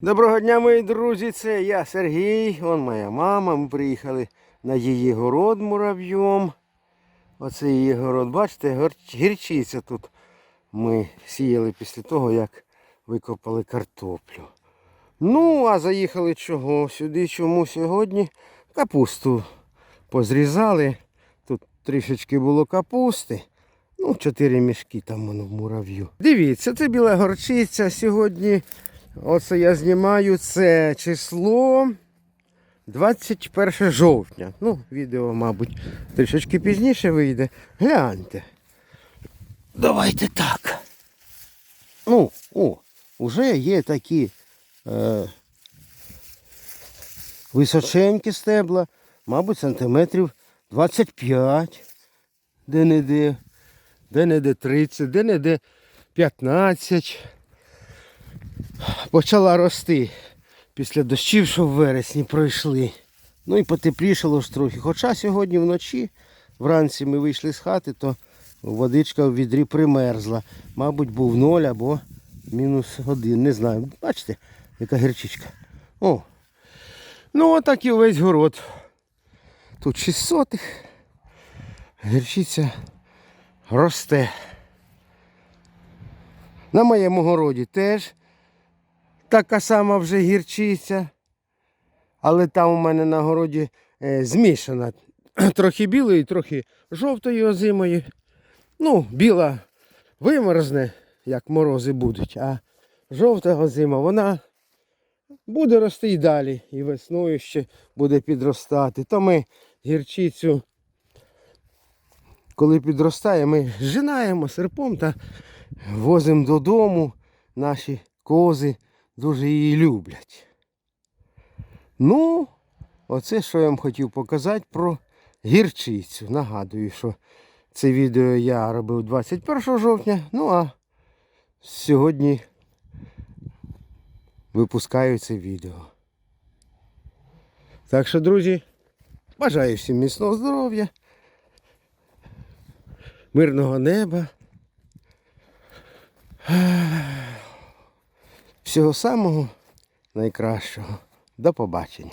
Доброго дня, мої друзі! Це я Сергій, он моя мама. Ми приїхали на її город муравйом. Оце її город. Бачите, гірчиця тут ми сіяли після того, як викопали картоплю. Ну, а заїхали чого? Сюди чому сьогодні? Капусту позрізали. Тут трішечки було капусти. Ну, чотири мішки там воно в мурав'ю. Дивіться, це біла горчиця. Сьогодні оце я знімаю це число 21 жовтня. Ну, відео, мабуть, трішечки пізніше вийде. Гляньте. Давайте так. Ну, о, вже є такі е, височенькі стебла, мабуть, сантиметрів 25, де-не-де, де-не-де 30, де-не-де 15. Почала рости після дощів, що в вересні пройшли. Ну і потеплішало ж трохи. Хоча сьогодні вночі, вранці ми вийшли з хати, то водичка в відрі примерзла. Мабуть, був ноль або мінус один. Не знаю. Бачите, яка гірчичка. О. Ну, отак і увесь город. Тут 600. Гірчиця росте. На моєму городі теж така сама вже гірчиця. Але там у мене на городі е, змішана. Трохи білої, трохи жовтої озимої. Ну, біла вимерзне, як морози будуть, а жовта озима, вона буде рости і далі. І весною ще буде підростати. То ми гірчицю, коли підростає, ми зжинаємо серпом та возимо додому. Наші кози дуже її люблять. Ну, оце що я вам хотів показати про гірчицю. Нагадую, що це відео я робив 21 жовтня. Ну а сьогодні випускаю це відео. Так що, друзі, бажаю всім міцного здоров'я, мирного неба. Всього самого найкращого. До побачення.